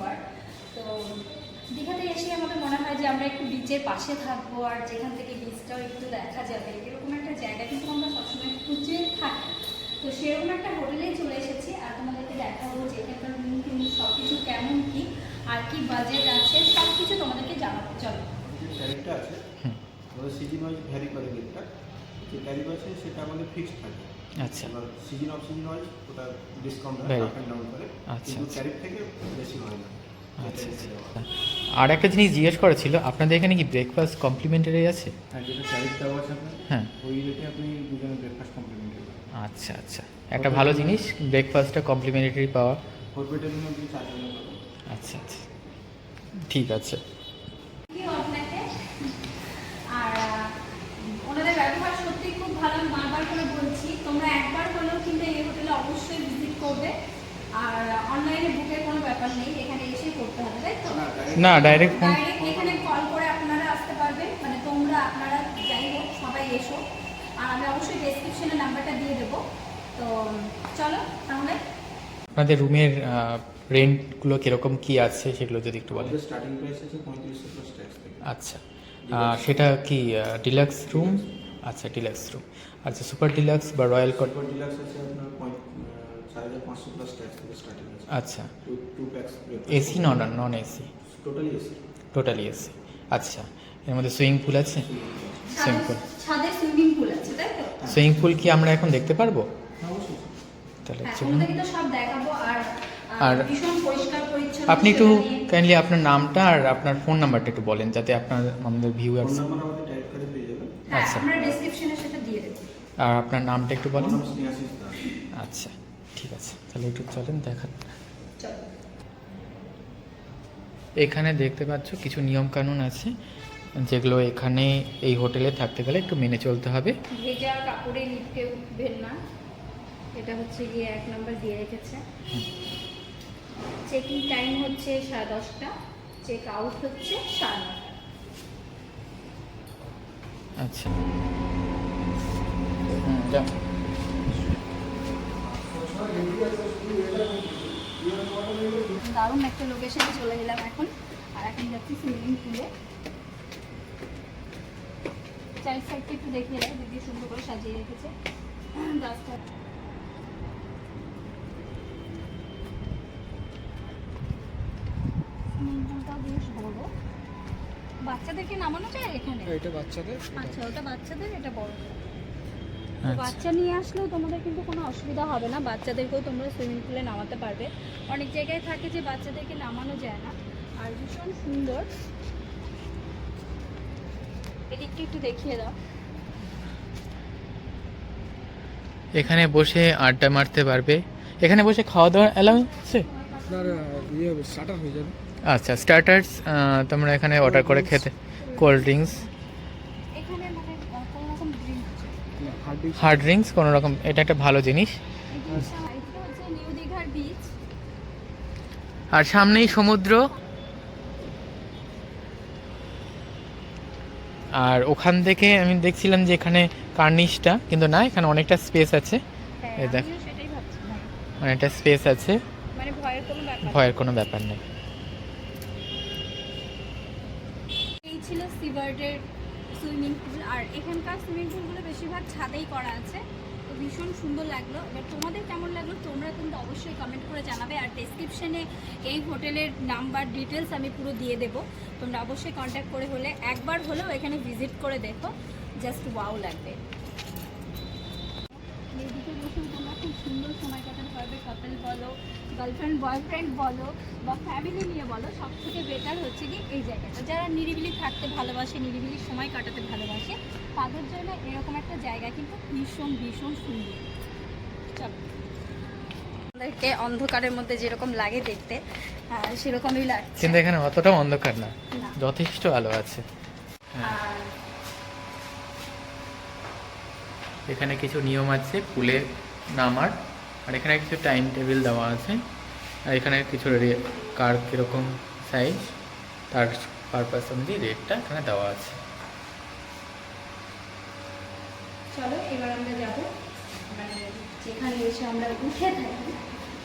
পর তো দীঘাতে এসে আমাদের মনে হয় যে আমরা একটু বীচের পাশে থাকব আর যেখান থেকে বিচটাও একটু দেখা যাবে। এরকম একটা জায়গা কিন্তু আমরা সবসময় খুঁজে থাকি। তো সেরকম একটা হোটেলে চলে এসেছি আর তোমাদেরকে দেখাবো যে এখানকার রুম টুম সব কিছু কেমন কী আর কি বাজেট আছে সব কিছু তোমাদেরকে জানাতে চলো। আছে সিজন ওয়াইজ ভ্যারি করে গেটটা যে ভ্যারি বাসে সেটা আমাদের ফিক্সড থাকে। আচ্ছা। সিজন অফ সিজন ওটা ডিসকাউন্ট হয় আপ ডাউন করে। আচ্ছা, কিন্তু আচ্ছা। ট্যারিফ থেকে বেশি হয় না। আচ্ছা আচ্ছা আর একটা জিনিস জিজ্ঞেস করা ছিল আপনাদের এখানে কি ব্রেকফাস্ট কমপ্লিমেন্টারি আছে? আর যেটা ট্যারিফ দেওয়া আছে আপনার হ্যাঁ। ওই রেটে আপনি দুজনের ব্রেকফাস্ট কমপ্লিমেন্ট আচ্ছা আচ্ছা। একটা ভালো জিনিস ব্রেকফাস্টটা কমপ্লিমেন্টারি পাওয়া। আচ্ছা আচ্ছা। ঠিক আছে কি আপনাকে আর আহ, ওনাদের ব্যবহার সত্যি খুব ভালো আমি বারবার করে বলছি তোমরা একবার হলেও কিন্তু এই হোটেলে অবশ্যই ভিজিট করবে আর অনলাইনে বুকের কোনো ব্যাপার নেই এখানে এসেই করতে হবে তাই তো? না ডাইরেক্ট ফোন এখানে কল করে আপনারা আসতে পারবেন মানে তোমরা আপনারা যাই হোক সবাই এসো। আর আমি অবশ্যই ডেসক্রিপশনে নাম্বারটা দিয়ে দেবো। তো চলো তাহলে। আপনাদের রুমের রেন্টগুলো কীরকম কি আছে সেগুলো যদি একটু বলেন। স্টার্টিং প্রাইস আছে পঁয়ত্রিশশো প্লাস ট্যাক্স আচ্ছা। সেটা কি ডিলাক্স রুম আচ্ছা ডিলাক্স রুম আচ্ছা সুপার ডিলাক্স বা রয়্যাল কট সুপার ডিলাক্স আছে আপনার আছে আচ্ছা। Two two pax AC non non AC totally AC totally AC আচ্ছা এর মধ্যে সুইমিং পুল আছে? সুইমিং পুল ছাদে- সুইমিং পুল আছে তাই তো? সুইমিং পুল কি আমরা এখন দেখতে পারব? তাহলে হ্যাঁ চলুন। তোমাদেরকে তো সব দেখাবো আর আপনি একটু কাইন্ডলি আপনার নামটা আর আপনার ফোন নাম্বারটা একটু বলেন যাতে আপনার আমাদের ভিউয়ার্স পেয়ে যাবেন। হ্যাঁ আচ্ছা। আর আপনার নামটা একটু বলেন। আচ্ছা। ঠিক আছে তাহলে একটু চলেন দেখান। এখানে দেখতে পাচ্ছ কিছু নিয়ম কানুন আছে যেগুলো এখানে এই হোটেলে থাকতে গেলে একটু মেনে চলতে হবে। ভেজা কাপড়ে লিপটে উঠবেন না এটা হচ্ছে গিয়ে এক নাম্বার দিয়ে রেখেছে। চেকিং টাইম হচ্ছে সাড়ে দশটা চেক আউট হচ্ছে সাড়ে নটা। আচ্ছা। দারুণ একটা লোকেশনে চলে গেলাম এখন। আর এখন যাচ্ছি সুইমিং পুলে চার সাইডটা একটু দেখিয়ে দেয় দিদি সুন্দর করে সাজিয়ে রেখেছে। সুইমিং বেশ বড়। বাচ্চাদেরকে নামানো যায় এখানে? এটা বাচ্চাদের আচ্ছা ওটা বাচ্চাদের এটা বড় বাচ্চা নিয়ে আসলেও তোমাদের কিন্তু কোনো অসুবিধা হবে না। বাচ্চাদেরকেও তোমরা সুইমিং পুলে নামাতে পারবে। অনেক জায়গায় থাকে যে বাচ্চাদেরকে নামানো যায় না। আর ভীষণ সুন্দর। এদিকটা একটু দেখিয়ে দাও। এখানে বসে আড্ডা মারতে পারবে। এখানে বসে খাওয়া দাওয়া অ্যালাউ আছে? ইয়ে হবে স্টার্টার যাবে। আচ্ছা স্টার্টার্স তোমরা এখানে অর্ডার করে খেতে। কোল্ড ড্রিঙ্কস এখানে মানে আহ, কোনো রকম ড্রিঙ্ক হার্ড ড্রিঙ্কস কোনো রকম এটা একটা ভালো জিনিস। আর সামনেই সমুদ্র। আর ওখান থেকে আমি দেখছিলাম যে এখানে কার্নিশটা কিন্তু না এখানে অনেকটা স্পেস আছে। হ্যাঁ। অনেকটা স্পেস আছে। মানে ভয়ের কোনো ব্যাপার নেই। ছিল সুইমিং পুল। আর এখানকার সুইমিং পুলগুলো বেশিরভাগ ছাদেই করা আছে। তো ভীষণ সুন্দর লাগল। এবার তোমাদের কেমন লাগল তোমরা কিন্তু অবশ্যই কমেন্ট করে জানাবে। আর ডিসক্রিপশানে এই হোটেলের নাম্বার ডিটেলস আমি পুরো দিয়ে দেব। তোমরা অবশ্যই কন্ট্যাক্ট করে হলে একবার হলেও এখানে ভিজিট করে দেখো। জাস্ট ওয়াও লাগবে। বসেও তোমরা খুব সুন্দর সময় কাটাতে পারবে। কাপল বলো গার্লফ্রেন্ড বয়ফ্রেন্ড বলো বা ফ্যামিলি নিয়ে বলো সব থেকে বেটার হচ্ছে কি এই জায়গাটা। যারা নিরিবিলি থাকতে ভালোবাসে নিরিবিলি সময় কাটাতে ভালোবাসে তাদের জন্য এরকম একটা জায়গা কিন্তু ভীষণ ভীষণ সুন্দর। চলো। আমাদেরকে অন্ধকারের মধ্যে যেরকম লাগে দেখতে সেরকমই লাগছে। কিন্তু এখানে অতটাও অন্ধকার না না। যথেষ্ট আলো আছে। হ্যাঁ। আর এখানে কিছু নিয়ম আছে পুলে নামার। আর এখানে কিছু টাইম টেবিল দেওয়া আছে। আর এখানে কিছু রে- কার কীরকম সাইজ তার পারপাস অনুযায়ী রেটটা এখানে দেওয়া আছে। চলো এবার আমরা যাব। মানে যেখানে এসে আমরা উঠে থাকি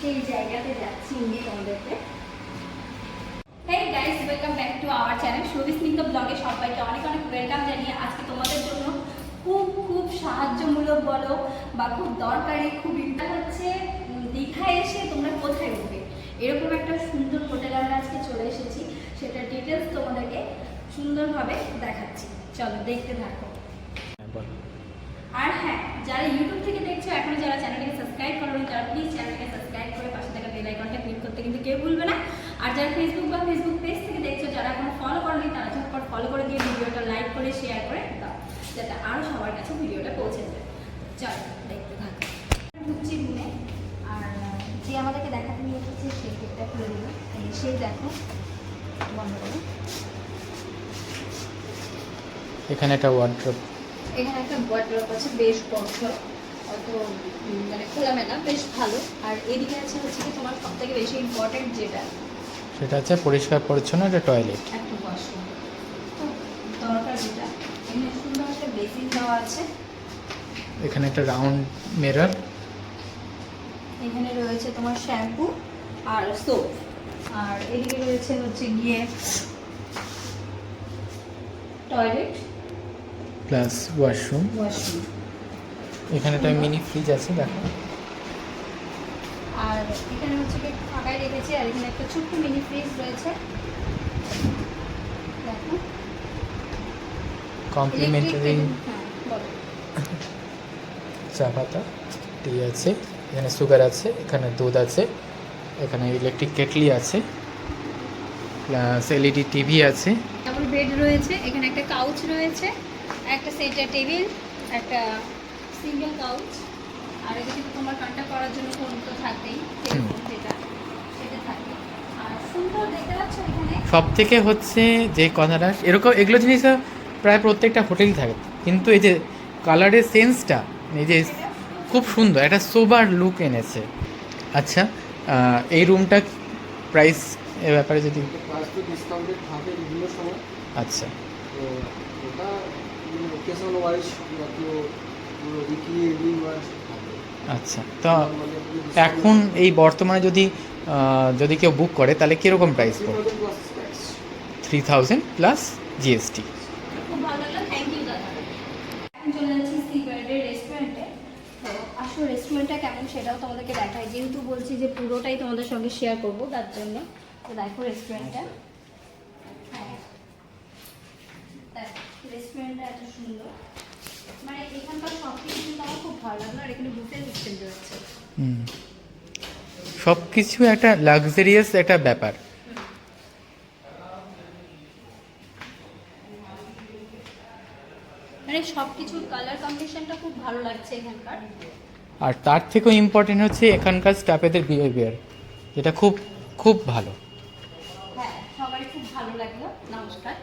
সেই জায়গাতে যাচ্ছি ইঙ্গিত আমাদেরকে hey guys welcome back to our channel Subisnigdha ব্লগে সবাইকে অনেক অনেক ওয়েলকাম জানিয়ে আজকে তোমাদের জন্য সাহায্যমূলক বলো বা খুব দরকারি খুব ইম্পা হচ্ছে দীঘায় এসে তোমরা কোথায় উঠবে? এরকম একটা সুন্দর হোটেল আমরা আজকে চলে এসেছি সেটা ডিটেলস তোমাদেরকে সুন্দরভাবে দেখাচ্ছি। চলো দেখতে থাকো। হ্যাঁ, আর হ্যাঁ যারা ইউটিউব থেকে দেখছ এখনও যারা চ্যানেলটাকে সাবস্ক্রাইব করোনি তারা প্লিজ চ্যানেলটাকে সাবস্ক্রাইব করে পাশে থাকা বেল আইকনটা ক্লিক করতে কিন্তু কেউ ভুলবে না। আর যারা ফেসবুক বা ফেসবুক পেজ থেকে দেখছ যারা এখনও ফলো করোনি তারা ঝটপট ফলো করে দিয়ে ভিডিওটা লাইক করে শেয়ার করে যাতে আরও সবার কাছে ভিডিওটা পৌঁছে যায়। চলো দেখতে থাকো। ঢুকছি রুমে আর যে আমাদেরকে দেখাতে নিয়ে এসেছে সেই গেটটা খুলে দিল। সেই দেখো বন্ধ করো। এখানে একটা ওয়ার্ড্রপ এখানে একটা ওয়ার্ড্রপ আছে বেশ বড় অত মানে খোলামেলা বেশ ভালো। আর এদিকে আছে হচ্ছে কি তোমার সব থেকে বেশি ইম্পর্টেন্ট যেটা। সেটা হচ্ছে পরিষ্কার পরিচ্ছন্ন একটা টয়লেট একটা ওয়াশরুম খুব দরকার যেটা। এখানে বেসিন দেওয়া আছে। এখানে একটা রাউন্ড মিরর। এখানে রয়েছে তোমার শ্যাম্পু আর সোপ। আর এদিকে রয়েছে হচ্ছে গিয়ে টয়লেট প্লাস ওয়াশরুম। ওয়াশরুম। এখানে একটা মিনি ফ্রিজ আছে দেখো। আর এখানে হচ্ছে কি ফাঁকাই রেখেছি আর এখানে একটা ছোট্ট মিনি ফ্রিজ রয়েছে। দেখো। কমপ্লিমেন্টারি হ্যাঁ। চা পাতা টি আছে এখানে সুগার আছে এখানে দুধ আছে এখানে ইলেকট্রিক কেটলি আছে প্লাস এলইডি টিভি আছে। ডাবল বেড রয়েছে এখানে একটা কাউচ রয়েছে একটা সেন্টার টেবিল একটা সিঙ্গেল কাউচ আর এদিকে তোমার কানটা করার জন্য ফোন তো থাকবেই যেটা সেটা থাকে। আর সুন্দর দেখতে পাচ্ছ এখানে। সব থেকে হচ্ছে যে কথাটা এরকম এগুলো জিনিস প্রায় প্রত্যেকটা হোটেলই থাকে। কিন্তু এই যে কালারের সেন্সটা এই যে খুব সুন্দর একটা সোবার লুক এনেছে। আচ্ছা এই রুমটা প্রাইস এ ব্যাপারে যদি সময়। আচ্ছা। তো থাকে। আচ্ছা তো এখন এই বর্তমানে যদি যদি কেউ বুক করে তাহলে কীরকম প্রাইস পড়বে? থ্রি থাউজেন্ড প্লাস জিএসটি খুব ভালো লাগল থ্যাংক ইউ দাদা এখন চলে যাচ্ছি সি বার্ডের রেস্টুরেন্টে তো আসলে রেস্টুরেন্টটা কেমন সেটাও তোমাদেরকে দেখাই যেহেতু বলছি যে পুরোটাই তোমাদের সঙ্গে শেয়ার করব তার জন্য। তো দেখো রেস্টুরেন্টটা হ্যাঁ। রেস্টুরেন্টটা এত সুন্দর। মানে এখানকার সব কিছু কিন্তু আমার খুব ভালো লাগল আর এখানে বুফে সিস্টেম রয়েছে। সব কিছু একটা লাক্সারিয়াস একটা ব্যাপার। মানে সব কিছুর কালার কম্বিনেশনটা খুব ভালো লাগছে এখানকার। আর তার থেকেও ইম্পর্টেন্ট হচ্ছে এখানকার স্টাফেদের বিহেভিয়ার যেটা খুব খুব ভালো। হ্যাঁ সবাই খুব ভালো লাগল। নমস্কার।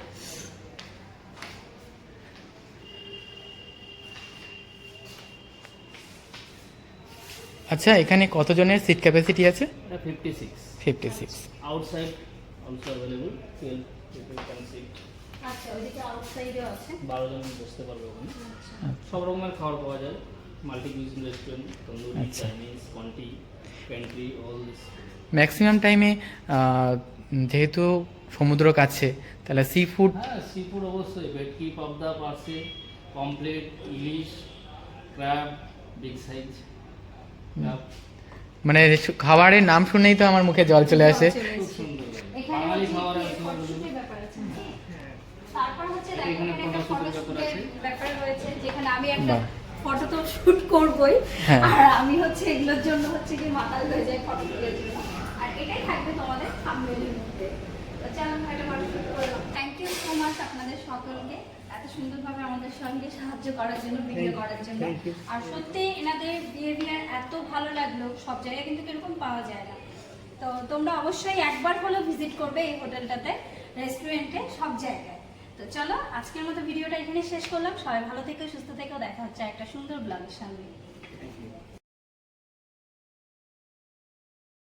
আচ্ছা এখানে কতজনের সিট ক্যাপাসিটি আছে? Uh, 56. Fifty six Outside also available. 12 people can sit. আচ্ছা ওইদিকে আউটসাইডেও আছে? বারো জন বসতে পারবে ওখানে। সব রকমের খাবার পাওয়া যায়। মাল্টি কুইজিন রেস্টুরেন্ট তন্দুরি আচ্ছা। চাইনিজ কন্টি পেন্ট্রি অল দিস ম্যাক্সিমাম টাইমে যেহেতু সমুদ্র কাছে তাহলে সি ফুড হ্যাঁ সি ফুড অবশ্যই ভেটকি পাবদা পার্সে পমপ্লেট ইলিশ ক্র্যাব বিগ সাইজ মানে খাবারের নাম শুনেই তো আমার মুখে জল চলে আসে। বাঙালি খাবার তারপর হচ্ছে এখানে ব্যাপার রয়েছে যেখানে আমি একটা ফটো তো শুট করবই। হ্যাঁ। আর আমি হচ্ছে এগুলোর জন্য হচ্ছে কি মাতাল হয়ে যাই ফটো তোলার জন্য আর এটাই থাকবে তোমাদের থাম্বনেলের মধ্যে। তো চলো একটা ফটো করলাম থ্যাংক ইউ সো মাচ আপনাদের সকলকে এত সুন্দরভাবে আমাদের সঙ্গে সাহায্য করার জন্য ভিডিও করার জন্য। আর সত্যি এনাদের বিহেভিয়ার এত ভালো লাগল সব জায়গায় কিন্তু এরকম পাওয়া যায় না। তো তোমরা অবশ্যই একবার হলেও ভিজিট করবে এই হোটেলটাতে রেস্টুরেন্টে সব জায়গায়। তো চলো আজকের মতো ভিডিওটা এখানে শেষ করলাম। সবাই ভালো থেকো সুস্থ থেকেও দেখা হচ্ছে একটা সুন্দর ব্লগের সঙ্গে